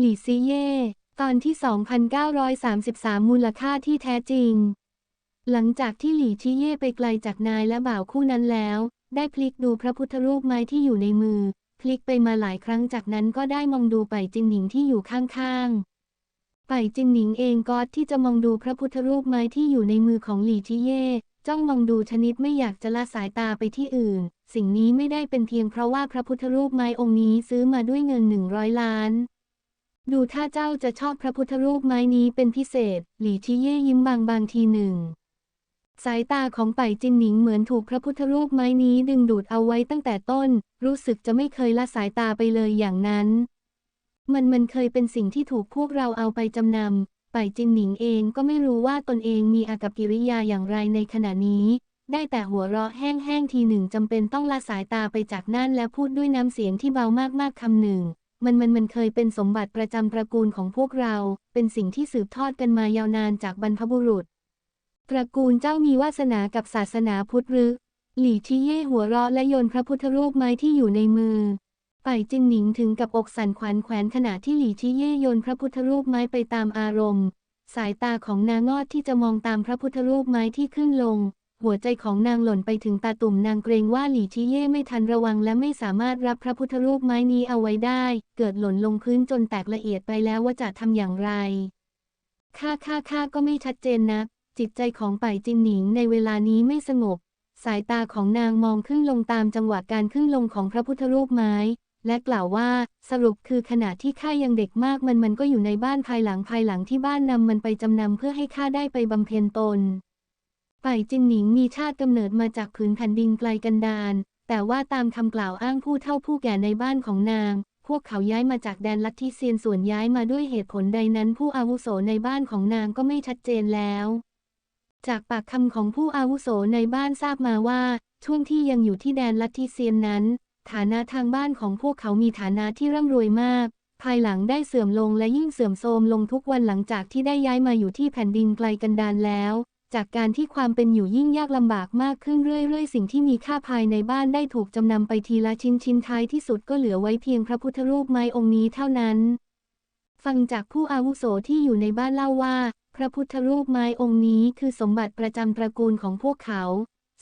หลี่ซีเย่ ตอนที่ 2,933 มูลค่าที่แท้จริง หลังจากที่หลี่ชีเย่ไปไกลจากนายและบ่าวคู่นั้นแล้ว ได้พลิกดูพระพุทธรูปไม้ที่อยู่ในมือ พลิกไปมาหลายครั้งจากนั้นก็ได้มองดูไปจินหนิงที่อยู่ข้างๆไปจินหนิงเองก็ที่จะมองดูพระพุทธรูปไม้ที่อยู่ในมือของหลี่ชีเย่จ้องมองดูชนิดไม่อยากจะละสายตาไปที่อื่น สิ่งนี้ไม่ได้เป็นเพียงเพราะว่าพระพุทธรูปไม้องค์นี้ซื้อมาด้วยเงินหนึ่งร้อยล้าน ดูถ้าเจ้าจะชอบพระพุทธรูปไม้นี้เป็นพิเศษ หลี่ชีเย่ยิ้มบางบางทีหนึ่ง สายตาของไปจินหนิงเหมือนถูกพระพุทธรูปไม้นี้ดึงดูดเอาไว้ตั้งแต่ต้น รู้สึกจะไม่เคยละสายตาไปเลยอย่างนั้น มันมันเคยเป็นสิ่งที่ถูกพวกเราเอาไปจำนำ ไปจินหนิงเองก็ไม่รู้ว่าตนเองมีอากับกิริยาอย่างไรในขณะนี้ ได้แต่หัวเราะแห้งๆทีหนึ่งจำเป็นต้องละสายตาไปจากนั่นและพูดด้วยน้ำเสียงที่เบามากๆคำหนึ่ง มันมันมันเคยเป็นสมบัติประจำตระกูลของพวกเรา เป็นสิ่งที่สืบทอดกันมายาวนานจากบรรพบุรุษ ตระกูลเจ้ามีวาสนากับศาสนาพุทธหรือ หลี่ชีเย่หัวเราะและโยนพระพุทธรูปไม้ที่อยู่ในมือไปจินหนิงถึงกับอกสั่นขวัญแขวนขณะที่หลี่ชีเย่โยนพระพุทธรูปไม้ไปตามอารมณ์ สายตาของนางงอดที่จะมองตามพระพุทธรูปไม้ที่ขึ้นลง หัวใจของนางหล่นไปถึงตาตุ่มนางเกรงว่าหลี่ชีเย่ไม่ทันระวังและไม่สามารถรับพระพุทธรูปไม้นี้เอาไว้ได้ เกิดหล่นลงพื้นจนแตกละเอียดไปแล้วว่าจะทำอย่างไรค่าค่าค่าก็ไม่ชัดเจนนัก จิตใจของป่ายจินหนิงในเวลานี้ไม่สงบ สายตาของนางมองขึ้นลงตามจังหวะการขึ้นลงของพระพุทธรูปไม้ และกล่าวว่าสรุปคือขณะที่ข้ายังเด็กมากมันมันก็อยู่ในบ้านภายหลังภายหลังที่บ้านนำมันไปจำนำเพื่อให้ข้าได้ไปบำเพ็ญตน ป่ายจินหนิงมีชาติกำเนิดมาจากผืนแผ่นดินไกลกันดารแต่ว่าตามคำกล่าวอ้างผู้เฒ่าผู้แก่ในบ้านของนาง พวกเขาย้ายมาจากแดนลัทธิเซียนส่วนย้ายมาด้วยเหตุผลใดนั้นผู้อาวุโสในบ้านของนางก็ไม่ชัดเจนแล้ว จากปากคำของผู้อาวุโสในบ้านทราบมาว่า ช่วงที่ยังอยู่ที่แดนลัทธิเซียนนั้น ฐานะทางบ้านของพวกเขามีฐานะที่ร่ำรวยมาก ภายหลังได้เสื่อมลงและยิ่งเสื่อมโทรมลงทุกวันหลังจากที่ได้ย้ายมาอยู่ที่แผ่นดินไกลกันดารแล้ว จากการที่ความเป็นอยู่ยิ่งยากลำบากมากขึ้นเรื่อยๆ สิ่งที่มีค่าภายในบ้านได้ถูกจำนำไปทีละชิ้นชิ้นท้ายที่สุดก็เหลือไว้เพียงพระพุทธรูปไม้องค์นี้เท่านั้น ฟังจากผู้อาวุโสที่อยู่ในบ้านเล่าว่า พระพุทธรูปไม้องค์นี้คือสมบัติประจำตระกูลของพวกเขา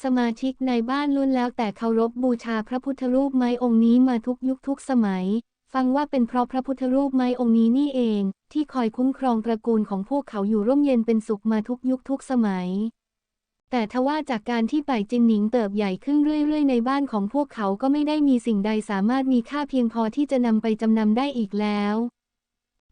สมาชิกในบ้านล้วนแล้วแต่เคารพบูชาพระพุทธรูปไม้องค์นี้มาทุกยุคทุกสมัย ฟังว่าเป็นเพราะพระพุทธรูปไม้องค์นี้นี่เอง ที่คอยคุ้มครองตระกูลของพวกเขาอยู่ร่มเย็นเป็นสุขมาทุกยุคทุกสมัย แต่ทว่าจากการที่ไปจินหนิงเติบใหญ่ขึ้นเรื่อย ๆ ในบ้านของพวกเขาก็ไม่ได้มีสิ่งใดสามารถมีค่าเพียงพอที่จะนำไปจำนำได้อีกแล้ว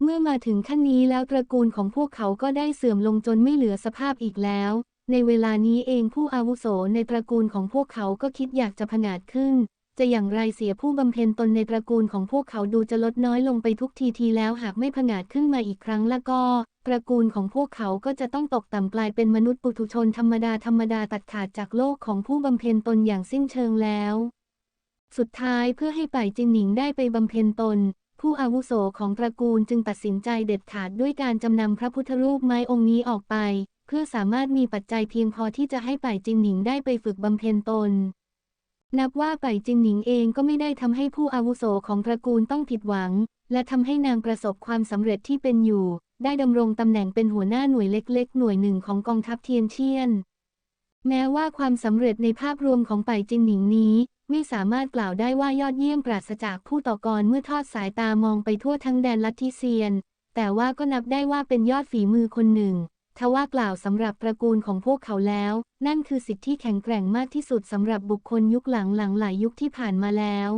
เมื่อมาถึงขั้นนี้แล้วตระกูลของพวกเขาก็ได้เสื่อมลงจนไม่เหลือสภาพอีกแล้ว ในเวลานี้เองผู้อาวุโสในตระกูลของพวกเขาก็คิดอยากจะผงาดขึ้น จะอย่างไรเสียผู้บำเพ็ญตนในตระกูลของพวกเขาดูจะลดน้อยลงไปทุกทีทีแล้วหากไม่ผงาดขึ้นมาอีกครั้งแล้วก็ ตระกูลของพวกเขาก็จะต้องตกต่ำกลายเป็นมนุษย์ปุถุชนธรรมดาธรรมดาตัดขาดจากโลกของผู้บำเพ็ญตนอย่างสิ้นเชิงแล้ว สุดท้ายเพื่อให้ป่ายจินหนิงได้ไปบำเพ็ญตน ผู้อาวุโสของตระกูลจึงตัดสินใจเด็ดขาดด้วยการจำนำพระพุทธรูปไม้องค์นี้ออกไป เพื่อสามารถมีปัจจัยเพียงพอที่จะให้ป่ายจินหนิงได้ไปฝึกบำเพ็ญตน นับว่าไป่จินหนิงเองก็ไม่ได้ทำให้ผู้อาวุโสของตระกูลต้องผิดหวัง และทำให้นางประสบความสำเร็จที่เป็นอยู่ ได้ดำรงตำแหน่งเป็นหัวหน้าหน่วยเล็กๆ หน่วยหนึ่งของกองทัพเทียนเชียน แม้ว่าความสำเร็จในภาพรวมของไป่จินหนิงนี้ ไม่สามารถกล่าวได้ว่ายอดเยี่ยมปราศจากผู้ต่อกรเมื่อทอดสายตามองไปทั่วทั้งแดนลัทธิเซียน แต่ว่าก็นับได้ว่าเป็นยอดฝีมือคนหนึ่ง ทว่ากล่าวสำหรับตระกูลของพวกเขาแล้ว นั่นคือสิทธิที่แข็งแกร่งมากที่สุดสำหรับบุคคลยุคหลังหลังหลายยุคที่ผ่านมาแล้ว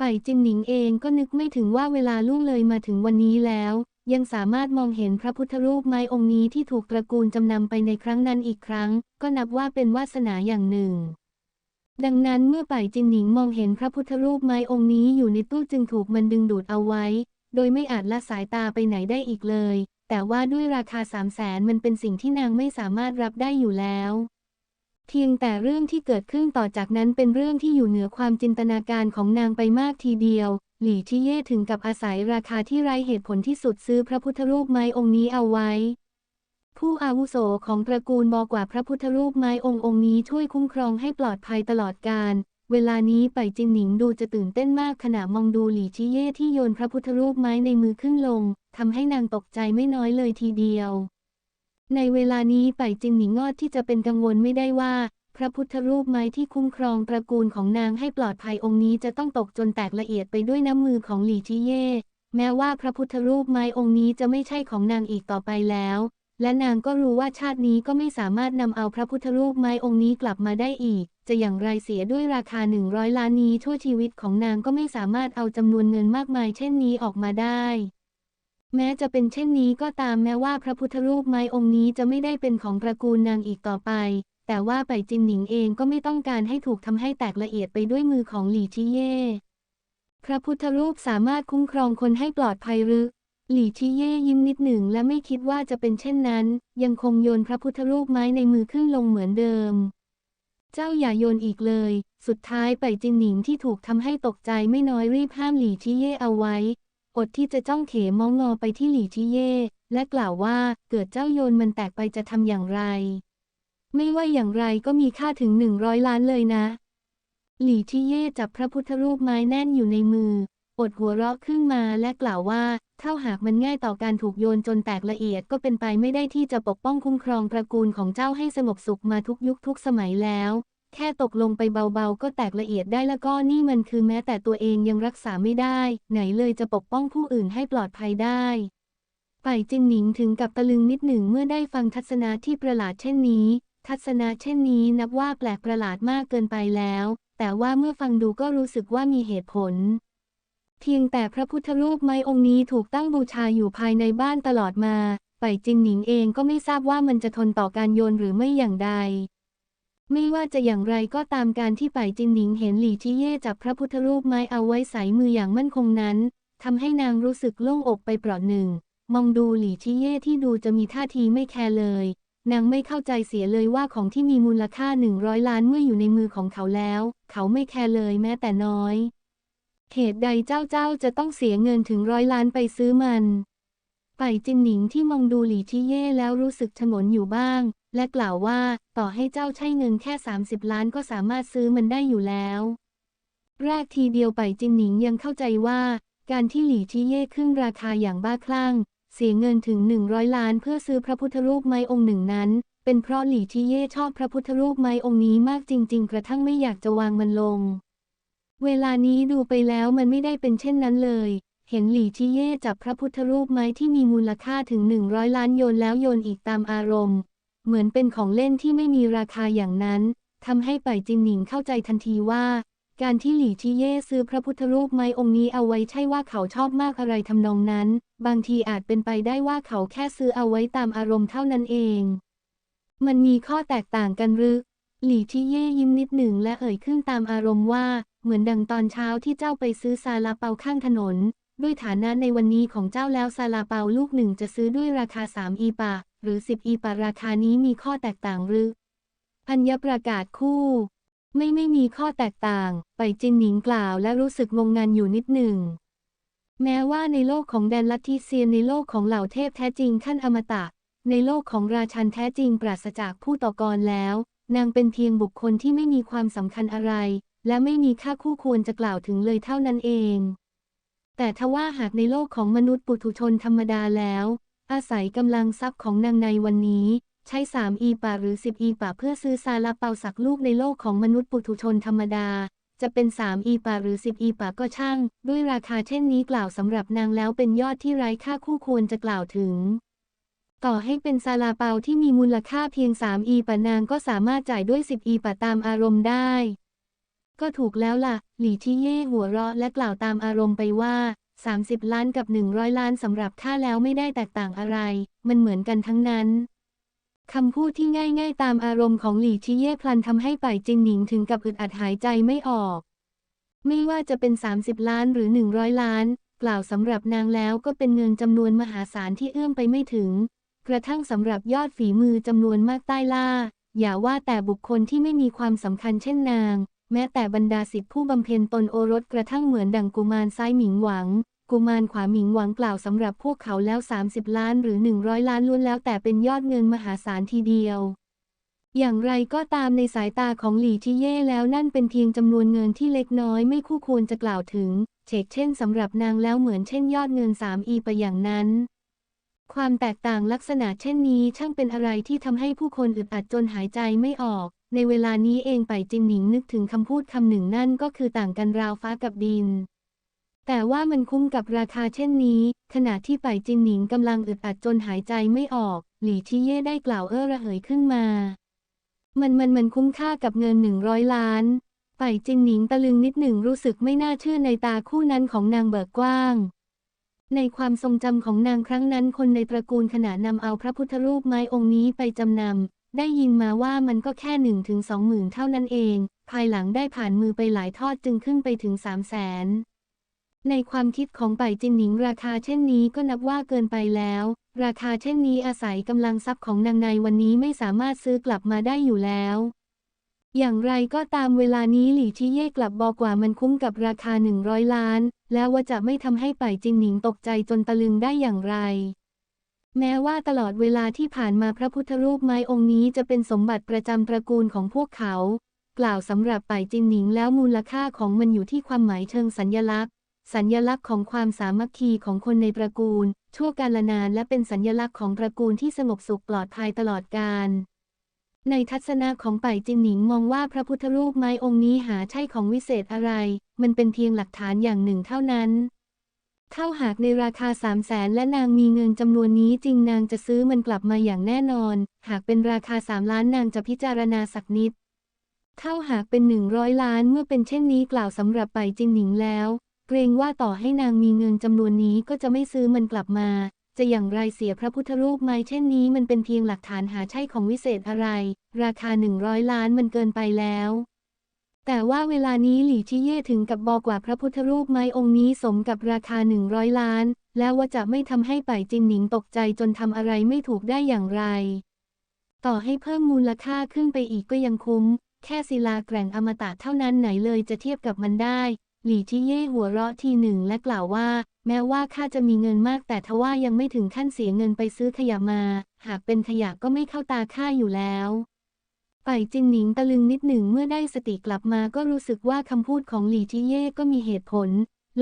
ป่ายจินหนิงเองก็นึกไม่ถึงว่าเวลาล่วงเลยมาถึงวันนี้แล้ว ยังสามารถมองเห็นพระพุทธรูปไม้องค์นี้ที่ถูกตระกูลจำนำไปในครั้งนั้นอีกครั้ง ก็นับว่าเป็นวาสนาอย่างหนึ่ง ดังนั้นเมื่อป่ายจินหนิงมองเห็นพระพุทธรูปไม้องค์นี้อยู่ในตู้จึงถูกมันดึงดูดเอาไว้ โดยไม่อาจละสายตาไปไหนได้อีกเลย แต่ว่าด้วยราคาสามแสนมันเป็นสิ่งที่นางไม่สามารถรับได้อยู่แล้ว เพียงแต่เรื่องที่เกิดขึ้นต่อจากนั้นเป็นเรื่องที่อยู่เหนือความจินตนาการของนางไปมากทีเดียว หลี่ที่เย่ถึงกับอาศัยราคาที่ไร้เหตุผลที่สุดซื้อพระพุทธรูปไม้องค์นี้เอาไว้ ผู้อาวุโสของตระกูลบอกว่าพระพุทธรูปไม้องค์องค์นี้ช่วยคุ้มครองให้ปลอดภัยตลอดกาล เวลานี้ไปจินหนิงดูจะตื่นเต้นมากขณะมองดูหลี่ชิเย่ที่โยนพระพุทธรูปไม้ในมือขึ้นลงทำให้นางตกใจไม่น้อยเลยทีเดียว ในเวลานี้ไปจินหนิงงอดที่จะเป็นกังวลไม่ได้ว่า พระพุทธรูปไม้ที่คุ้มครองตระกูลของนางให้ปลอดภัยองค์นี้จะต้องตกจนแตกละเอียดไปด้วยน้ำมือของหลี่ชิเย่แม้ว่าพระพุทธรูปไม้องค์นี้จะไม่ใช่ของนางอีกต่อไปแล้ว และนางก็รู้ว่าชาตินี้ก็ไม่สามารถนำเอาพระพุทธรูปไม้องค์นี้กลับมาได้อีก จะอย่างไรเสียด้วยราคาหนึ่งร้อยล้านนี้ทั่วชีวิตของนางก็ไม่สามารถเอาจำนวนเงินมากมายเช่นนี้ออกมาได้ แม้จะเป็นเช่นนี้ก็ตามแม้ว่าพระพุทธรูปไม้องค์นี้จะไม่ได้เป็นของตระกูลนางอีกต่อไป แต่ว่าไปจินหนิงเองก็ไม่ต้องการให้ถูกทำให้แตกละเอียดไปด้วยมือของหลี่ชิเย่พระพุทธรูปสามารถคุ้มครองคนให้ปลอดภัยหรือ หลี่ชิเย่ยิ้มนิดหนึ่งและไม่คิดว่าจะเป็นเช่นนั้น ยังคงโยนพระพุทธรูปไม้ในมือขึ้นลงเหมือนเดิม เจ้าอย่าโยนอีกเลย สุดท้ายไปจินหนิงที่ถูกทำให้ตกใจไม่น้อยรีบห้ามหลี่ชิเย่เอาไว้ อดที่จะจ้องเขมองงอไปที่หลี่ชิเย่และกล่าวว่าเกิดเจ้าโยนมันแตกไปจะทำอย่างไร ไม่ว่าอย่างไรก็มีค่าถึงหนึ่งร้อยล้านเลยนะ หลี่ชิเย่จับพระพุทธรูปไม้แน่นอยู่ในมือ อดหัวเราะขึ้นมาและกล่าวว่าถ้าหากมันง่ายต่อการถูกโยนจนแตกละเอียดก็เป็นไปไม่ได้ที่จะปกป้องคุ้มครองตระกูลของเจ้าให้สงบสุขมาทุกยุคทุกสมัยแล้ว แค่ตกลงไปเบาๆ ก็แตกละเอียดได้แล้วก็นี่มันคือแม้แต่ตัวเองยังรักษาไม่ได้ ไหนเลยจะปกป้องผู้อื่นให้ปลอดภัยได้ไปจินหนิงถึงกับตะลึงนิดหนึ่งเมื่อได้ฟังทัศนะที่ประหลาดเช่นนี้ ทัศนะเช่นนี้นับว่าแปลกประหลาดมากเกินไปแล้ว แต่ว่าเมื่อฟังดูก็รู้สึกว่ามีเหตุผล เพียงแต่พระพุทธรูปไม้องค์นี้ถูกตั้งบูชาอยู่ภายในบ้านตลอดมาไปจินหนิงเองก็ไม่ทราบว่ามันจะทนต่อการโยนหรือไม่อย่างใด ไม่ว่าจะอย่างไรก็ตามการที่ไปจินหนิงเห็นหลี่ชิเย่จับพระพุทธรูปไม้เอาไว้ใส่มืออย่างมั่นคงนั้นทำให้นางรู้สึกโล่งอกไปเปราะหนึ่ง มองดูหลี่ชิเย่ที่ดูจะมีท่าทีไม่แคร์เลย นางไม่เข้าใจเสียเลยว่าของที่มีมูลค่าหนึ่งร้อยล้านเมื่ออยู่ในมือของเขาแล้ว เขาไม่แคร์เลยแม้แต่น้อย เหตุใดเจ้าเจ้าจะต้องเสียเงินถึงร้อยล้านไปซื้อมันไปจินหนิงที่มองดูหลี่ชิเย่แล้วรู้สึกฉงนอยู่บ้าง และกล่าวว่าต่อให้เจ้าใช้เงินแค่ 30 ล้านก็สามารถซื้อมันได้อยู่แล้ว แรกทีเดียวไปจินหนิงยังเข้าใจว่า การที่หลี่ชิเย่ขึ้นราคาอย่างบ้าคลั่ง เสียเงินถึง 100 ล้านเพื่อซื้อพระพุทธรูปไม้องค์หนึ่งนั้น เป็นเพราะหลี่ชิเย่ชอบพระพุทธรูปไม้องค์นี้มากจริง ๆ กระทั่งไม่อยากจะวางมันลง เวลานี้ดูไปแล้วมันไม่ได้เป็นเช่นนั้นเลย เห็นหลี่ชิเย่จับพระพุทธรูปไม้ที่มีมูลค่าถึง100ล้านโยนแล้วโยนอีกตามอารมณ์ เหมือนเป็นของเล่นที่ไม่มีราคาอย่างนั้นทำให้ไปจินหนิงเข้าใจทันทีว่า การที่หลี่ชิเย่ซื้อพระพุทธรูปไม้องค์นี้เอาไว้ใช่ว่าเขาชอบมากอะไรทำนองนั้น บางทีอาจเป็นไปได้ว่าเขาแค่ซื้อเอาไว้ตามอารมณ์เท่านั้นเอง มันมีข้อแตกต่างกันหรือหลี่ชิเย่ยิ้มนิดหนึ่งและเอ่ยขึ้นตามอารมณ์ว่า เหมือนดังตอนเช้าที่เจ้าไปซื้อซาลาเปาข้างถนน ด้วยฐานะในวันนี้ของเจ้าแล้วซาลาเปาลูกหนึ่งจะซื้อด้วยราคา 3 อีปา หรือ 10 อีปาราคานี้มีข้อแตกต่างหรือ พัญญประกาศคู่ ไม่ไม่มีข้อแตกต่าง ไปจินหนิงกล่าวและรู้สึกงงงันอยู่นิดหนึ่ง แม้ว่าในโลกของแดนลัทธิเซียนในโลกของเหล่าเทพแท้จริงขั้นอมตะ ในโลกของราชันแท้จริงปราศจากผู้ต่อกรแล้ว นางเป็นเพียงบุคคลที่ไม่มีความสำคัญอะไร และไม่มีค่าคู่ควรจะกล่าวถึงเลยเท่านั้นเอง แต่ทว่าหากในโลกของมนุษย์ปุถุชนธรรมดาแล้ว อาศัยกำลังทรัพย์ของนางในวันนี้ ใช้ 3 อีปาหรือ 10 อีปาเพื่อซื้อซาลาเปาสักลูกในโลกของมนุษย์ปุถุชนธรรมดา จะเป็น 3 อีปาหรือ 10 อีปาก็ช่าง ด้วยราคาเช่นนี้กล่าวสำหรับนางแล้วเป็นยอดที่ไร้ค่าคู่ควรจะกล่าวถึงต่อให้เป็นซาลาเปาที่มีมูลค่าเพียง 3 อีปานางก็สามารถจ่ายด้วย 10 อีปาตามอารมณ์ได้ ก็ถูกแล้วล่ะ หลี่ชิเย่หัวเราะและกล่าวตามอารมณ์ไปว่า 30 ล้านกับ 100 ล้านสำหรับข้าแล้วไม่ได้แตกต่างอะไร มันเหมือนกันทั้งนั้นคำพูดที่ง่าย ๆ ตามอารมณ์ของหลี่ชิเย่พลันทำให้ป่ายจินหนิงถึงกับอึดอัดหายใจไม่ออก ไม่ว่าจะเป็น 30 ล้านหรือ 100 ล้าน กล่าวสำหรับนางแล้วก็เป็นเงินจำนวนมหาศาลที่เอื้อมไปไม่ถึง กระทั่งสำหรับยอดฝีมือจำนวนมากใต้ล่า อย่าว่าแต่บุคคลที่ไม่มีความสำคัญเช่นนาง แม้แต่บรรดาสิทธิผู้บำเพ็ญตนโอรสกระทั่งเหมือนดังกุมารซ้ายหมิงหวัง กุมารขวาหมิงหวังกล่าวสำหรับพวกเขาแล้ว 30 ล้านหรือ 100 ล้านล้วนแล้วแต่เป็นยอดเงินมหาศาลทีเดียว อย่างไรก็ตามในสายตาของหลี่ชิเย่แล้วนั่นเป็นเพียงจำนวนเงินที่เล็กน้อยไม่คู่ควรจะกล่าวถึงเชกเช่นสำหรับนางแล้วเหมือนเช่นยอดเงิน3อีไปอย่างนั้นความแตกต่างลักษณะเช่นนี้ช่างเป็นอะไรที่ทำให้ผู้คนอึดอัดจนหายใจไม่ออก ในเวลานี้เองไปจินหนิงนึกถึงคำพูดคำหนึ่งนั่นก็คือต่างกันราวฟ้ากับดิน แต่ว่ามันคุ้มกับราคาเช่นนี้ ขณะที่ไปจินหนิงกำลังอึดอัดจนหายใจไม่ออก หลี่ชิเย่ได้กล่าวเอ้อระเหยขึ้นมา มันมันมันคุ้มค่ากับเงินหนึ่งร้อยล้านไปจินหนิงตะลึงนิดหนึ่งรู้สึกไม่น่าเชื่อในตาคู่นั้นของนางเบิกกว้างในความทรงจำของนางครั้งนั้นคนในตระกูลขณะนำเอาพระพุทธรูปไม้องค์นี้ไปจำนำ ได้ยินมาว่ามันก็แค่หนึ่งถึงสองหมื่นเท่านั้นเอง ภายหลังได้ผ่านมือไปหลายทอดจึงขึ้นไปถึงสามแสนในความคิดของไปจินหนิงราคาเช่นนี้ก็นับว่าเกินไปแล้ว ราคาเช่นนี้อาศัยกำลังทรัพย์ของนางในวันนี้ไม่สามารถซื้อกลับมาได้อยู่แล้ว อย่างไรก็ตามเวลานี้หลี่ชิเย่กลับบอกว่ามันคุ้มกับราคา 100 ล้าน แล้วว่าจะไม่ทำให้ไปจินหนิงตกใจจนตะลึงได้อย่างไร แม้ว่าตลอดเวลาที่ผ่านมาพระพุทธรูปไม้องค์นี้จะเป็นสมบัติประจำตระกูลของพวกเขา กล่าวสำหรับไปจินหนิงแล้วมูลค่าของมันอยู่ที่ความหมายเชิงสัญญลักษณ์ สัญญลักษณ์ของความสามัคคีของคนในตระกูล ชั่วกาลนานและเป็นสัญญลักษณ์ของตระกูลที่สงบสุขปลอดภัยตลอดกาลในทัศนะของไปจินหนิงมองว่าพระพุทธรูปไม้องค์นี้หาใช่ของวิเศษอะไร มันเป็นเพียงหลักฐานอย่างหนึ่งเท่านั้น เท่าหากในราคาสามแสนและนางมีเงินจำนวนนี้จริงนางจะซื้อมันกลับมาอย่างแน่นอน หากเป็นราคาสามล้านนางจะพิจารณาสักนิดเท่าหากเป็นหนึ่งร้อยล้านเมื่อเป็นเช่นนี้กล่าวสำหรับไปจินหนิงแล้ว เกรงว่าต่อให้นางมีเงินจำนวนนี้ก็จะไม่ซื้อมันกลับมา จะอย่างไรเสียพระพุทธรูปไหมเช่นนี้มันเป็นเพียงหลักฐานหาใช่ของวิเศษอะไร ราคาหนึ่งร้อยล้านมันเกินไปแล้ว แต่ว่าเวลานี้หลี่ชิเย่ถึงกับบอกว่าพระพุทธรูปไม้องค์นี้สมกับราคาหนึ่งร้อยล้าน แล้วว่าจะไม่ทำให้ไปจินหนิงตกใจจนทำอะไรไม่ถูกได้อย่างไร ต่อให้เพิ่มมูลค่าขึ้นไปอีกก็ยังคุ้ม แค่ศิลาแกร่งอมตะเท่านั้นไหนเลยจะเทียบกับมันได้ หลี่ชิเย่หัวเราะทีหนึ่งและกล่าวว่า แม้ว่าข้าจะมีเงินมากแต่ทว่ายังไม่ถึงขั้นเสียเงินไปซื้อขยะมา หากเป็นขยะก็ไม่เข้าตาข้าอยู่แล้ว ไปจินหนิงตะลึงนิดหนึ่งเมื่อได้สติกลับมาก็รู้สึกว่าคำพูดของหลี่ชิเย่ก็มีเหตุผล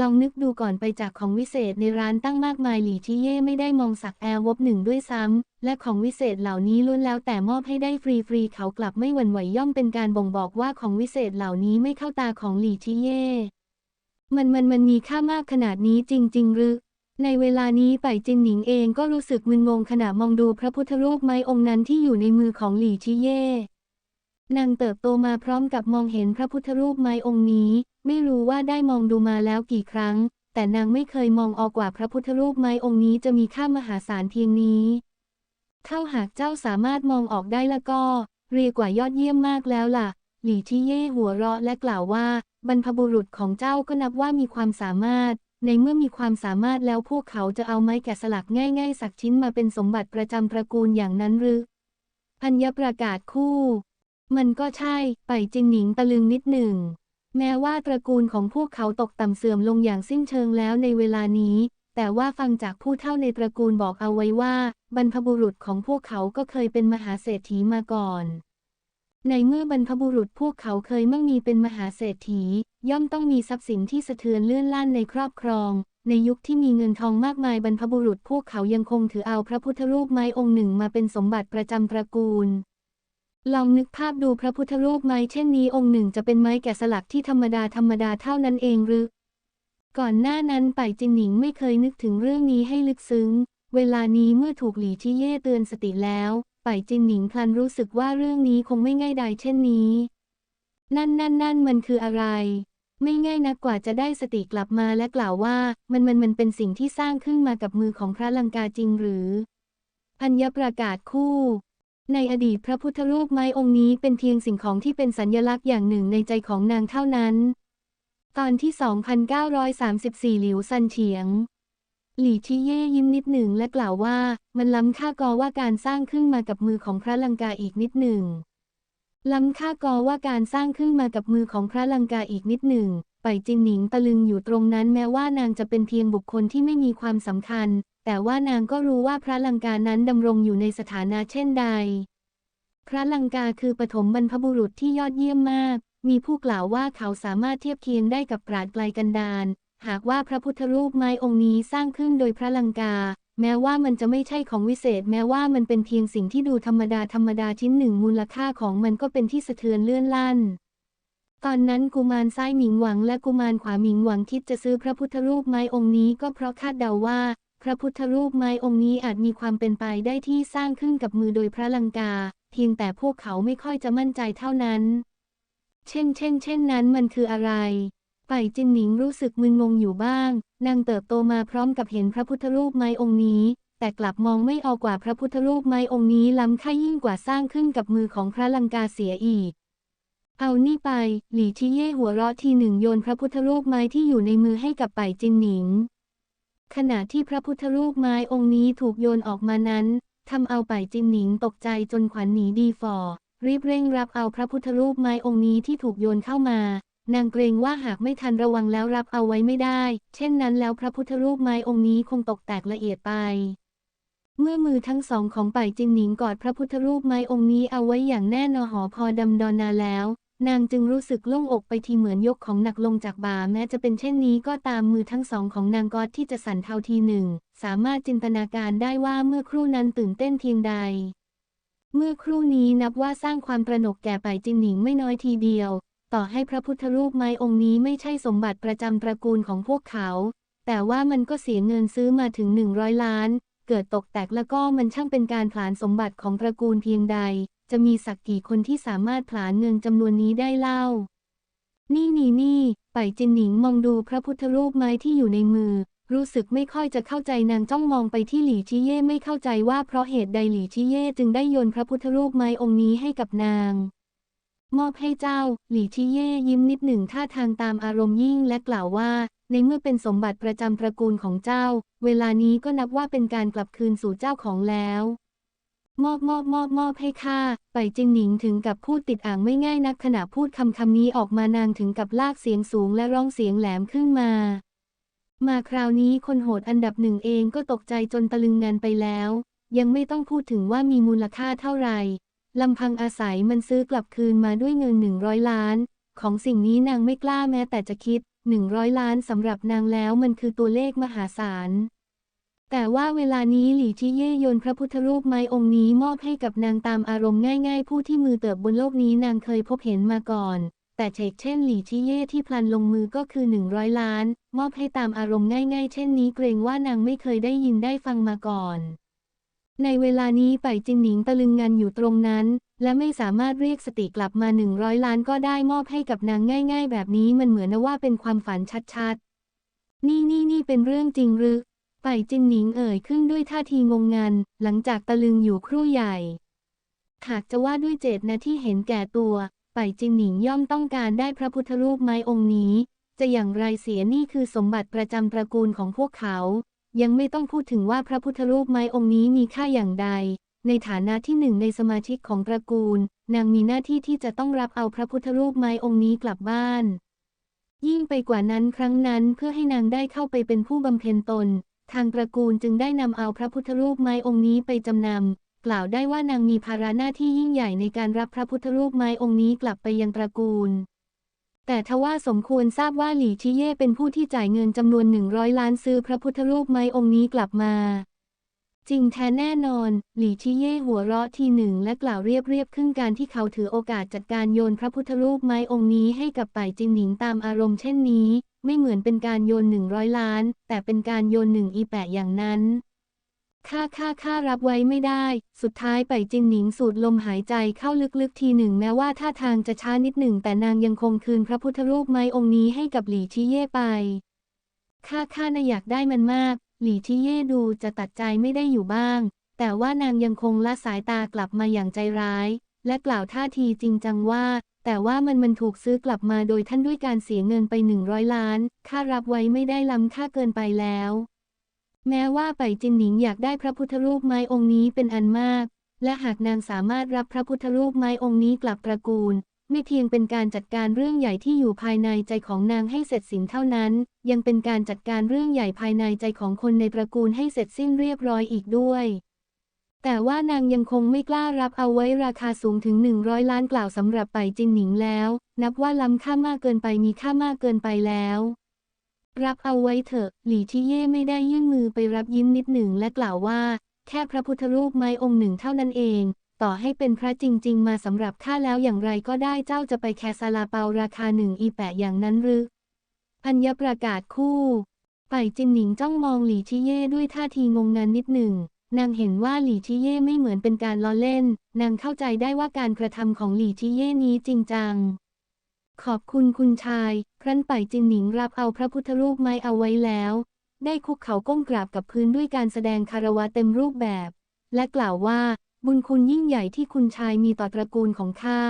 ลองนึกดูก่อนไปจากของวิเศษในร้านตั้งมากมายหลี่ชิเย่ไม่ได้มองสักแอร์วบหนึ่งด้วยซ้ำ และของวิเศษเหล่านี้ล้วนแล้วแต่มอบให้ได้ฟรีๆเขากลับไม่หวั่นไหวย่อมเป็นการบ่งบอกว่าของวิเศษเหล่านี้ไม่เข้าตาของหลี่ชิเย่มันมันมันมีค่ามากขนาดนี้จริงๆหรือในเวลานี้ไปจินหนิงเองก็รู้สึกมึนงงขณะมองดูพระพุทธรูปไม้องค์นั้นที่อยู่ในมือของหลี่ชิเย่ นางเติบโตมาพร้อมกับมองเห็นพระพุทธรูปไม้องค์นี้ ไม่รู้ว่าได้มองดูมาแล้วกี่ครั้ง แต่นางไม่เคยมองออกว่าพระพุทธรูปไม้องค์นี้จะมีค่ามหาศาลเพียงนี้เท่าหากเจ้าสามารถมองออกได้แล้วก็ เรียกว่ายอดเยี่ยมมากแล้วล่ะ หลี่ชิเย่หัวเราะและกล่าวว่า บรรพบุรุษของเจ้าก็นับว่ามีความสามารถ ในเมื่อมีความสามารถแล้วพวกเขาจะเอาไม้แกะสลักง่าย ๆ สักชิ้นมาเป็นสมบัติประจำตระกูลอย่างนั้นหรือพัญญประกาศคู่ มันก็ใช่ ไปจินหนิงตะลึงนิดหนึ่ง แม้ว่าตระกูลของพวกเขาตกต่ำเสื่อมลงอย่างสิ้นเชิงแล้วในเวลานี้ แต่ว่าฟังจากผู้เฒ่าในตระกูลบอกเอาไว้ว่า บรรพบุรุษของพวกเขาก็เคยเป็นมหาเศรษฐีมาก่อน ในเมื่อบรรพบุรุษพวกเขาเคยมั่งมีเป็นมหาเศรษฐี ย่อมต้องมีทรัพย์สินที่สะเทือนเลื่อนลั่นในครอบครอง ในยุคที่มีเงินทองมากมายบรรพบุรุษพวกเขายังคงถือเอาพระพุทธรูปไม้องค์หนึ่งมาเป็นสมบัติประจำตระกูล ลองนึกภาพดูพระพุทธรูปไม้เช่นนี้องค์หนึ่งจะเป็นไม้แกะสลักที่ธรรมดาธรรมดาเท่านั้นเองหรือ ก่อนหน้านั้นไปจินหนิงไม่เคยนึกถึงเรื่องนี้ให้ลึกซึ้ง เวลานี้เมื่อถูกหลี่ชิเย่เตือนสติแล้วไปจินหนิงพลันรู้สึกว่าเรื่องนี้คงไม่ง่ายดายเช่นนี้ นั่นนั่นนั่นมันคืออะไร ไม่ง่ายนักกว่าจะได้สติกลับมาและกล่าวว่า มันมันมันเป็นสิ่งที่สร้างขึ้นมากับมือของพระลังกาจริงหรือ พัญญประกาศคู่ ในอดีตพระพุทธรูปไม้องค์นี้เป็นเพียงสิ่งของที่เป็นสัญญลักษณ์อย่างหนึ่งในใจของนางเท่านั้น ตอนที่ 2934 หลิวซันเฉียง หลี่ชิเย่ยิ้มนิดหนึ่งและกล่าวว่า มันล้ำค่ากอว่าการสร้างขึ้นมากับมือของพระลังกาอีกนิดหนึ่ง ล้ำค่ากอว่าการสร้างขึ้นมากับมือของพระลังกาอีกนิดหนึ่งไปจินหนิงตะลึงอยู่ตรงนั้นแม้ว่านางจะเป็นเพียงบุคคลที่ไม่มีความสำคัญ แต่ว่านางก็รู้ว่าพระลังกานั้นดำรงอยู่ในสถานะเช่นใด พระลังกาคือปฐมบรรพบุรุษที่ยอดเยี่ยมมาก มีผู้กล่าวว่าเขาสามารถเทียบเคียงได้กับปราดไกลกันดารหากว่าพระพุทธรูปไม้องค์นี้สร้างขึ้นโดยพระลังกา แม้ว่ามันจะไม่ใช่ของวิเศษ แม้ว่ามันเป็นเพียงสิ่งที่ดูธรรมดาธรรมดาชิ้นหนึ่งมูลค่าของมันก็เป็นที่สะเทือนเลื่อนลั่นตอนนั้นกุมารซ้ายหมิงหวังและกุมารขวาหมิงหวังคิดจะซื้อพระพุทธรูปไม้องค์นี้ก็เพราะคาดเดาว่า พระพุทธรูปไม้องค์นี้อาจมีความเป็นไปได้ที่สร้างขึ้นกับมือโดยพระลังกา เพียงแต่พวกเขาไม่ค่อยจะมั่นใจเท่านั้น เช่น เช่น เช่นนั้นมันคืออะไรไปจินหนิงรู้สึกมึนงงอยู่บ้าง นางเติบโตมาพร้อมกับเห็นพระพุทธรูปไม้องค์นี้ แต่กลับมองไม่ออกกว่าพระพุทธรูปไม้องค์นี้ล้ำค่ายิ่งกว่าสร้างขึ้นกับมือของพระลังกาเสียอีก เอานี่ไป หลี่ชิเย่หัวเราะทีหนึ่งโยนพระพุทธรูปไม้ที่อยู่ในมือให้กับไปจินหนิง ขณะที่พระพุทธรูปไม้องค์นี้ถูกโยนออกมานั้นทำเอาไปจินหนิงตกใจจนขวัญหนีดีฟอรีบเร่งรับเอาพระพุทธรูปไม้องค์นี้ที่ถูกโยนเข้ามา นางเกรงว่าหากไม่ทันระวังแล้วรับเอาไว้ไม่ได้ เช่นนั้นแล้วพระพุทธรูปไม้องค์นี้คงตกแตกละเอียดไป เมื่อมือทั้งสองของป่ายจินหนิงกอดพระพุทธรูปไม้องค์นี้เอาไว้อย่างแน่นอหอพอดำดอนนาแล้ว นางจึงรู้สึกโล่งอกไปทีเหมือนยกของหนักลงจากบ่าแม้จะเป็นเช่นนี้ก็ตามมือทั้งสองของนางกอดที่จะสั่นเทาทีหนึ่ง สามารถจินตนาการได้ว่าเมื่อครู่นั้นตื่นเต้นเพียงใด เมื่อครู่นี้นับว่าสร้างความตระหนกแก่ไปจินหนิงไม่น้อยทีเดียว ต่อให้พระพุทธรูปไม้องค์นี้ไม่ใช่สมบัติประจำตระกูลของพวกเขา แต่ว่ามันก็เสียเงินซื้อมาถึง100ล้าน เกิดตกแตกแล้วก็มันช่างเป็นการผลาญสมบัติของตระกูลเพียงใด จะมีสักกี่คนที่สามารถผลาญเงินจำนวนนี้ได้เล่า นี่นี่นี่ไปจินหนิงมองดูพระพุทธรูปไม้ที่อยู่ในมือ รู้สึกไม่ค่อยจะเข้าใจนางจ้องมองไปที่หลี่ชิเย่ไม่เข้าใจว่าเพราะเหตุใดหลี่ชิเย่จึงได้โยนพระพุทธรูปไม้องค์นี้ให้กับนางมอบให้เจ้า หลี่ชิเย่ยิ้มนิดหนึ่งท่าทางตามอารมณ์ยิ่งและกล่าวว่า ในเมื่อเป็นสมบัติประจำตระกูลของเจ้า เวลานี้ก็นับว่าเป็นการกลับคืนสู่เจ้าของแล้ว มอบมอบมอบมอบให้ข้าไปจินหนิงถึงกับพูดติดอ่างไม่ง่ายนักขณะพูดคำคำนี้ออกมานางถึงกับลากเสียงสูงและร้องเสียงแหลมขึ้นมา มาคราวนี้คนโหดอันดับหนึ่งเองก็ตกใจจนตะลึงงานไปแล้ว ยังไม่ต้องพูดถึงว่ามีมูลค่าเท่าไหร่ลำพังอาศัยมันซื้อกลับคืนมาด้วยเงินหนึ่งร้อยล้าน ของสิ่งนี้นางไม่กล้าแม้แต่จะคิดหนึ่งร้อยล้านสำหรับนางแล้วมันคือตัวเลขมหาศาล แต่ว่าเวลานี้หลี่ชิเย่โยนพระพุทธรูปไม้องค์นี้มอบให้กับนางตามอารมณ์ง่ายๆ ผู้ที่มือเติบบนโลกนี้นางเคยพบเห็นมาก่อน แต่เชกเช่นหลี่ชิเย่ที่พลันลงมือก็คือหนึ่งร้อยล้าน มอบให้ตามอารมณ์ง่ายๆ เช่นนี้เกรงว่านางไม่เคยได้ยินได้ฟังมาก่อน ในเวลานี้ไปจินหนิงตะลึงงันอยู่ตรงนั้น และไม่สามารถเรียกสติกลับมาหนึ่งร้อยล้านก็ได้มอบให้กับนางง่าย ๆ แบบนี้มันเหมือนว่าเป็นความฝันชัดๆ นี่นี่นี่เป็นเรื่องจริงหรือ ไปจินหนิงเอ่ยขึ้นด้วยท่าทีงงงัน หลังจากตะลึงอยู่ครู่ใหญ่ หากจะว่าด้วยเจตนาที่เห็นแก่ตัวไปจินหนิงย่อมต้องการได้พระพุทธรูปไม้องค์นี้ จะอย่างไรเสียนี่คือสมบัติประจำตระกูลของพวกเขา ยังไม่ต้องพูดถึงว่าพระพุทธรูปไม้องค์นี้มีค่าอย่างใด ในฐานะที่หนึ่งในสมาชิกของตระกูล นางมีหน้าที่ที่จะต้องรับเอาพระพุทธรูปไม้องค์นี้กลับบ้าน ยิ่งไปกว่านั้นครั้งนั้นเพื่อให้นางได้เข้าไปเป็นผู้บำเพ็ญตน ทางตระกูลจึงได้นำเอาพระพุทธรูปไม้องค์นี้ไปจำนำ กล่าวได้ว่านางมีภาระหน้าที่ยิ่งใหญ่ในการรับพระพุทธรูปไม้องค์นี้กลับไปยังตระกูล แต่ทว่าสมควรทราบว่าหลี่ชิเย่เป็นผู้ที่จ่ายเงินจำนวนหนึ่งร้อยล้านซื้อพระพุทธรูปไม้องค์นี้กลับมา จริงแท้แน่นอน หลี่ชิเย่หัวเราะทีหนึ่งและกล่าวเรียบเรียบขึ้นการที่เขาถือโอกาสจัดการโยนพระพุทธรูปไม้องค์นี้ให้กับป่ายจินหนิงตามอารมณ์เช่นนี้ ไม่เหมือนเป็นการโยนหนึ่งร้อยล้าน แต่เป็นการโยนหนึ่งอีแปะอย่างนั้นข้าข้าข้ารับไว้ไม่ได้ สุดท้ายไปจินหนิงสูดลมหายใจเข้าลึกๆทีหนึ่งแม้ว่าท่าทางจะช้านิดหนึ่ง แต่นางยังคงคืนพระพุทธรูปไม้องค์นี้ให้กับหลี่ชิเย่ไปข้าข้าน่ะอยากได้มันมาก หลี่ชิเย่ดูจะตัดใจไม่ได้อยู่บ้าง แต่ว่านางยังคงละสายตากลับมาอย่างใจร้าย และกล่าวท่าทีจริงจังว่า แต่ว่ามันมันถูกซื้อกลับมาโดยท่านด้วยการเสียเงินไปหนึ่งร้อยล้านข้ารับไว้ไม่ได้ล้ำค่าเกินไปแล้ว แม้ว่าไปจินหนิงอยากได้พระพุทธรูปไม้องค์นี้เป็นอันมาก และหากนางสามารถรับพระพุทธรูปไม้องค์นี้กลับตระกูล ไม่เพียงเป็นการจัดการเรื่องใหญ่ที่อยู่ภายในใจของนางให้เสร็จสิ้นเท่านั้น ยังเป็นการจัดการเรื่องใหญ่ภายในใจของคนในตระกูลให้เสร็จสิ้นเรียบร้อยอีกด้วย แต่ว่านางยังคงไม่กล้ารับเอาไว้ราคาสูงถึง 100 ล้านกล่าวสำหรับไปจินหนิงแล้ว นับว่าล้ำค่ามากเกินไปมีค่ามากเกินไปแล้ว รับเอาไว้เถอะ หลี่ที่เย่ไม่ได้ยื่นมือไปรับยิ้มนิดหนึ่งและกล่าวว่า แค่พระพุทธรูปไม้องค์หนึ่งเท่านั้นเอง ต่อให้เป็นพระจริง ๆ มาสำหรับข้าแล้วอย่างไรก็ได้เจ้าจะไปแคซาลาเปาราคาหนึ่งอีแปะอย่างนั้นหรืออัญญประกาศคู่ ไปจินหนิงจ้องมองหลี่ชิเย่ด้วยท่าทีงงงันนิดหนึ่ง นางเห็นว่าหลี่ชิเย่ไม่เหมือนเป็นการล้อเล่น นางเข้าใจได้ว่าการกระทำของหลี่ชิเย่นี้จริงจัง ขอบคุณคุณชาย ครั้นไปจินหนิงรับเอาพระพุทธรูปไม้เอาไว้แล้ว ได้คุกเข่าก้มกราบกับพื้นด้วยการแสดงคารวะเต็มรูปแบบ และกล่าวว่า บุญคุณยิ่งใหญ่ที่คุณชายมีต่อตระกูลของข้า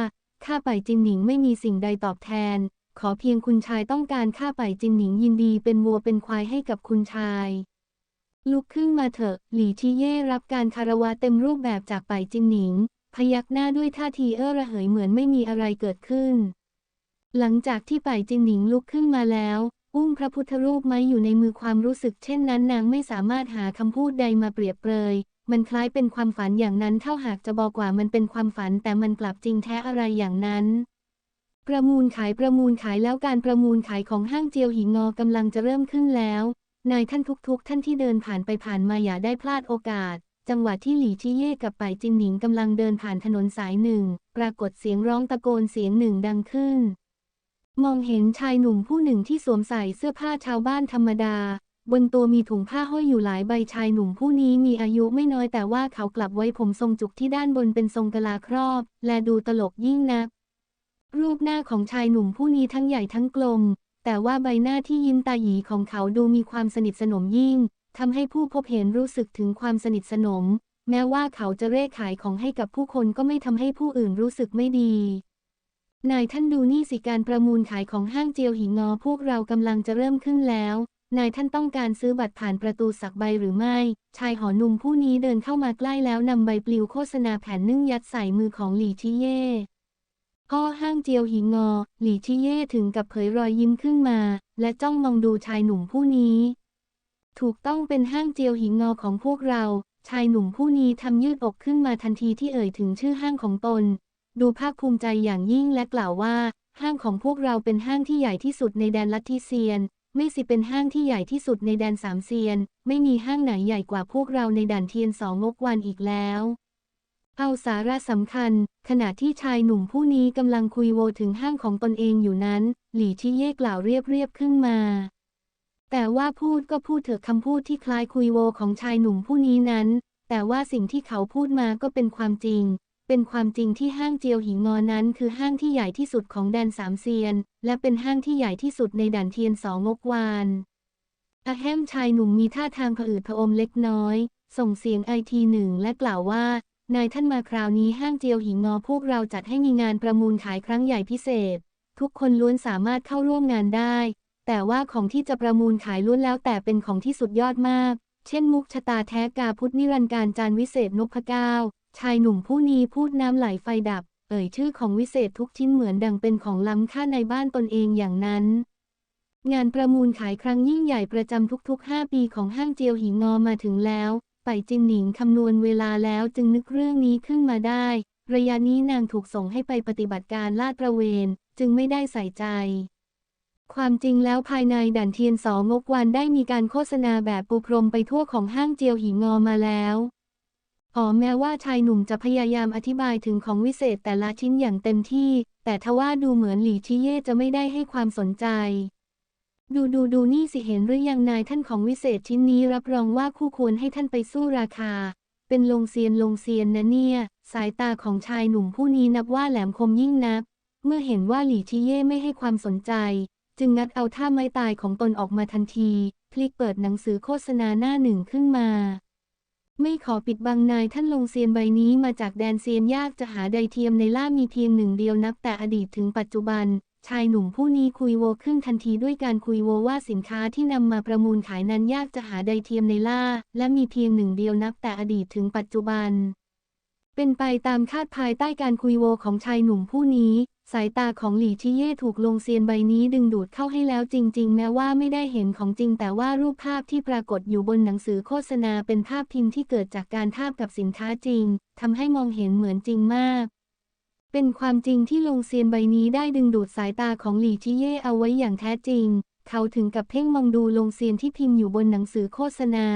ข้าไปจินหนิงไม่มีสิ่งใดตอบแทน ขอเพียงคุณชายต้องการข้าไปจินหนิงยินดีเป็นวัวเป็นควายให้กับคุณชาย ลุกขึ้นมาเถอะ หลี่ชีเย่รับการคารวะเต็มรูปแบบจากไปจินหนิง พยักหน้าด้วยท่าทีเอ้อระเหยเหมือนไม่มีอะไรเกิดขึ้น หลังจากที่ไปจินหนิงลุกขึ้นมาแล้ว อุ้มพระพุทธรูปไม้อยู่ในมือความรู้สึกเช่นนั้นนางไม่สามารถหาคำพูดใดมาเปรียบเปรย มันคล้ายเป็นความฝันอย่างนั้นเท่าหากจะบอกว่ามันเป็นความฝันแต่มันกลับจริงแท้อะไรอย่างนั้นประมูลขายประมูลขายแล้วการประมูลขายของห้างเจียวหิงงอกำลังจะเริ่มขึ้นแล้ว นายท่านทุกๆ ท่านที่เดินผ่านไปผ่านมาอย่าได้พลาดโอกาส จังหวะที่หลี่ชิเย่กับไปจินหนิงกำลังเดินผ่านถนนสายหนึ่ง ปรากฏเสียงร้องตะโกนเสียงหนึ่งดังขึ้น มองเห็นชายหนุ่มผู้หนึ่งที่สวมใส่เสื้อผ้าชาวบ้านธรรมดา บนตัวมีถุงผ้าห้อยอยู่หลายใบชายหนุ่มผู้นี้มีอายุไม่น้อยแต่ว่าเขากลับไว้ผมทรงจุกที่ด้านบนเป็นทรงกะลาครอบ และดูตลกยิ่งนักรูปหน้าของชายหนุ่มผู้นี้ทั้งใหญ่ทั้งกลม แต่ว่าใบหน้าที่ยิ้มตาหยีของเขาดูมีความสนิทสนมยิ่งทำให้ผู้พบเห็นรู้สึกถึงความสนิทสนม แม้ว่าเขาจะเร่ขายของให้กับผู้คนก็ไม่ทำให้ผู้อื่นรู้สึกไม่ดี นายท่านดูนี่สิการประมูลขายของห้างเจียวหิงงอพวกเรากำลังจะเริ่มขึ้นแล้ว นายท่านต้องการซื้อบัตรผ่านประตูสักใบหรือไม่ ชายหอหนุ่มผู้นี้เดินเข้ามาใกล้แล้วนำใบปลิวโฆษณาแผ่นนึ่งยัดใส่มือของหลี่ชิเย่ พ่อห้างเจียวหิงงอ หลี่ชิเย่ถึงกับเผยรอยยิ้มขึ้นมา และจ้องมองดูชายหนุ่มผู้นี้ ถูกต้องเป็นห้างเจียวหิงงอของพวกเรา ชายหนุ่มผู้นี้ทำยืดอกขึ้นมาทันทีที่เอ่ยถึงชื่อห้างของตน ดูภาคภูมิใจอย่างยิ่งและกล่าวว่า ห้างของพวกเราเป็นห้างที่ใหญ่ที่สุดในแดนลัทธิเซียน ไม่สิเป็นห้างที่ใหญ่ที่สุดในแดนสามเซียน ไม่มีห้างไหนใหญ่กว่าพวกเราในด่านเทียนสองงกวันอีกแล้ว เอาสาระสำคัญ ขณะที่ชายหนุ่มผู้นี้กำลังคุยโวถึงห้างของตนเองอยู่นั้น หลี่ชิเย่กล่าวเรียบเรียบขึ้นมา แต่ว่าพูดก็พูดเถอะคำพูดที่คล้ายคุยโวของชายหนุ่มผู้นี้นั้น แต่ว่าสิ่งที่เขาพูดมาก็เป็นความจริง เป็นความจริงที่ห้างเจียวหิงงอนั้น คือห้างที่ใหญ่ที่สุดของแดนสามเซียน และเป็นห้างที่ใหญ่ที่สุดในด่านเทียนสองงกวานอาแฮมชายหนุ่มมีท่าทางผะอืดผะอมเล็กน้อย ส่งเสียงไอทีหนึ่งและกล่าวว่า นายท่านมาคราวนี้ห้างเจียวหิงงอพวกเราจัดให้มีงานประมูลขายครั้งใหญ่พิเศษ ทุกคนล้วนสามารถเข้าร่วมงานได้ แต่ว่าของที่จะประมูลขายล้วนแล้วแต่เป็นของที่สุดยอดมาก เช่นมุกชะตาแท้กาพุทธนิรันดร์การจานวิเศษนพเก้าชายหนุ่มผู้นี้พูดน้ำไหลไฟดับ เอ่ยชื่อของวิเศษทุกชิ้นเหมือนดังเป็นของล้ำค่าในบ้านตนเองอย่างนั้นงานประมูลขายครั้งยิ่งใหญ่ประจำทุกๆ 5 ปีของห้างเจียวหิงงอมาถึงแล้ว ไปจินหนิงคำนวณเวลาแล้วจึงนึกเรื่องนี้ขึ้นมาได้ ระยะนี้นางถูกส่งให้ไปปฏิบัติการลาดตระเวน จึงไม่ได้ใส่ใจ ความจริงแล้วภายในด่านเทียนสองงกวันได้มีการโฆษณาแบบปูพรมไปทั่วของห้างเจียวหิงอมาแล้วอ๋อแม้ว่าชายหนุ่มจะพยายามอธิบายถึงของวิเศษแต่ละชิ้นอย่างเต็มที่ แต่ทว่าดูเหมือนหลี่ชิเย่จะไม่ได้ให้ความสนใจ ดูดูดูนี่สิเห็นหรือยังนายท่านของวิเศษชิ้นนี้รับรองว่าคู่ควรให้ท่านไปสู้ราคา เป็นลงเซียนลงเซียนนะเนี่ย สายตาของชายหนุ่มผู้นี้นับว่าแหลมคมยิ่งนัก เมื่อเห็นว่าหลี่ชิเย่ไม่ให้ความสนใจ จึงงัดเอาท่าไม้ตายของตนออกมาทันที พลิกเปิดหนังสือโฆษณาหน้าหนึ่งขึ้นมา ไม่ขอปิดบังนายท่านลงเซียนใบนี้มาจากแดนเซียนยากจะหาใดเทียมในล่ามีเพียงหนึ่งเดียวนับแต่อดีตถึงปัจจุบัน ชายหนุ่มผู้นี้คุยโวขึ้นทันทีด้วยการคุยโวว่าสินค้าที่นำมาประมูลขายนั้นยากจะหาใดเทียมในล่า และมีเพียงหนึ่งเดียวนับแต่อดีตถึงปัจจุบัน เป็นไปตามคาดภายใต้การคุยโวของชายหนุ่มผู้นี้ สายตาของหลี่ชิเย่ถูกลงเซียนใบนี้ดึงดูดเข้าให้แล้วจริง ๆ แม้ว่าไม่ได้เห็นของจริง แต่ว่ารูปภาพที่ปรากฏอยู่บนหนังสือโฆษณาเป็นภาพพิมพ์ที่เกิดจากการทาบกับสินค้าจริงทำให้มองเห็นเหมือนจริงมาก เป็นความจริงที่ลงเซียนใบนี้ได้ดึงดูดสายตาของหลี่ชิเย่เอาไว้อย่างแท้จริง เขาถึงกับเพ่งมองดูลงเซียนที่พิมพ์อยู่บนหนังสือโฆษณา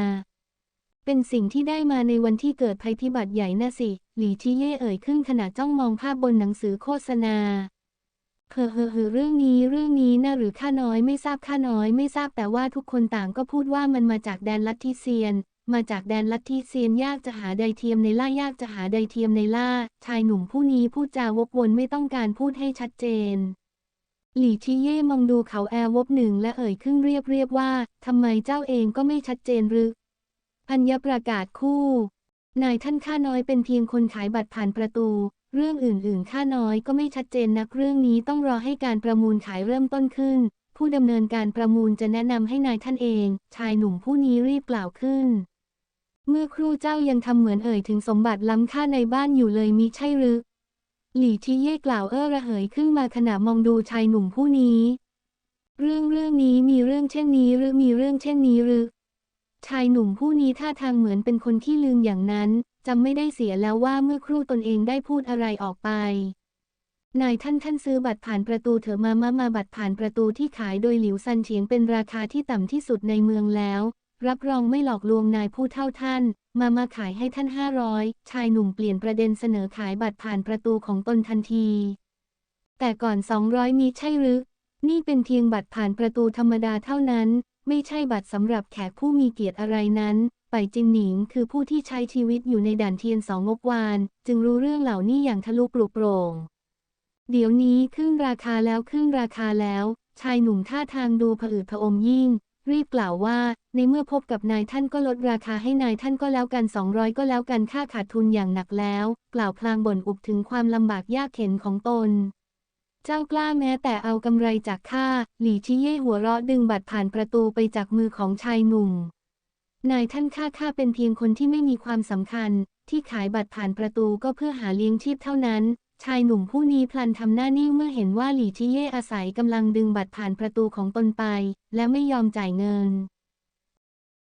เป็นสิ่งที่ได้มาในวันที่เกิดภัยพิบัติใหญ่น่ะสิ หลี่ชิเย่เอ่ยขึ้นขณะจ้องมองภาพบนหนังสือโฆษณาเฮ้อเฮอเฮอเรื่องนี้เรื่องนี้นะหรือข้าน้อยไม่ทราบข้าน้อยไม่ทราบแต่ว่าทุกคนต่างก็พูดว่ามันมาจากแดนลัทธิเซียน มาจากแดนลัทธิเซียนยากจะหาไดเทียมในล่ายากจะหาไดเทียมในล่า ชายหนุ่มผู้นี้พูดจาวกวนไม่ต้องการพูดให้ชัดเจน หลี่ชิเย่มองดูเขาแอร์วบหนึ่งและเอ่ยขึ้นเรียบเรียบว่าทำไมเจ้าเองก็ไม่ชัดเจนหรืออัญญประกาศคู่ นายท่านข้าน้อยเป็นเพียงคนขายบัตรผ่านประตู เรื่องอื่นๆข้าน้อยก็ไม่ชัดเจนนักเรื่องนี้ต้องรอให้การประมูลขายเริ่มต้นขึ้น ผู้ดำเนินการประมูลจะแนะนำให้นายท่านเอง ชายหนุ่มผู้นี้รีบกล่าวขึ้น เมื่อครู่เจ้ายังทำเหมือนเอ่ยถึงสมบัติล้ำค่าในบ้านอยู่เลยมิใช่หรือ หลี่ชีเย่กล่าวเอ้อระเหยขึ้นมาขณะมองดูชายหนุ่มผู้นี้ เรื่องเรื่องนี้มีเรื่องเช่นนี้หรือมีเรื่องเช่นนี้หรือ ชายหนุ่มผู้นี้ท่าทางเหมือนเป็นคนที่ลืมอย่างนั้นจำไม่ได้เสียแล้วว่าเมื่อครู่ตนเองได้พูดอะไรออกไป นายท่านท่านซื้อบัตรผ่านประตูเถอะมามามาบัตรผ่านประตูที่ขายโดยหลิวซันเฉียงเป็นราคาที่ต่ำที่สุดในเมืองแล้ว รับรองไม่หลอกลวงนายผู้เท่าท่าน มามาขายให้ท่านห้าร้อยชายหนุ่มเปลี่ยนประเด็นเสนอขายบัตรผ่านประตูของตนทันที แต่ก่อนสองร้อยมีใช่หรือ นี่เป็นเพียงบัตรผ่านประตูธรรมดาเท่านั้น ไม่ใช่บัตรสำหรับแขกผู้มีเกียรติอะไรนั้นไปจินหนิงคือผู้ที่ใช้ชีวิตอยู่ในด่านเทียนสองงกวาน จึงรู้เรื่องเหล่านี้อย่างทะลุปลุกโปร่งเดี๋ยวนี้ขึ้นราคาแล้วขึ้นราคาแล้ว ชายหนุ่มท่าทางดูผอืดผอมยิ่ง รีบกล่าวว่า ในเมื่อพบกับนายท่านก็ลดราคาให้นายท่านก็แล้วกัน 200 ก็แล้วกันค่าขาดทุนอย่างหนักแล้ว กล่าวพลางบ่นอุบถึงความลำบากยากเข็นของตน เจ้ากล้าแม้แต่เอากำไรจากข้าหลี่ชิเย่หัวเราะดึงบัตรผ่านประตูไปจากมือของชายหนุ่ม นายท่านข้าข้าเป็นเพียงคนที่ไม่มีความสำคัญ ที่ขายบัตรผ่านประตูก็เพื่อหาเลี้ยงชีพเท่านั้นชายหนุ่มผู้นี้พลันทำหน้านิ่งเมื่อเห็นว่าหลี่ชิเย่อาศัยกำลังดึงบัตรผ่านประตูของตนไป และไม่ยอมจ่ายเงิน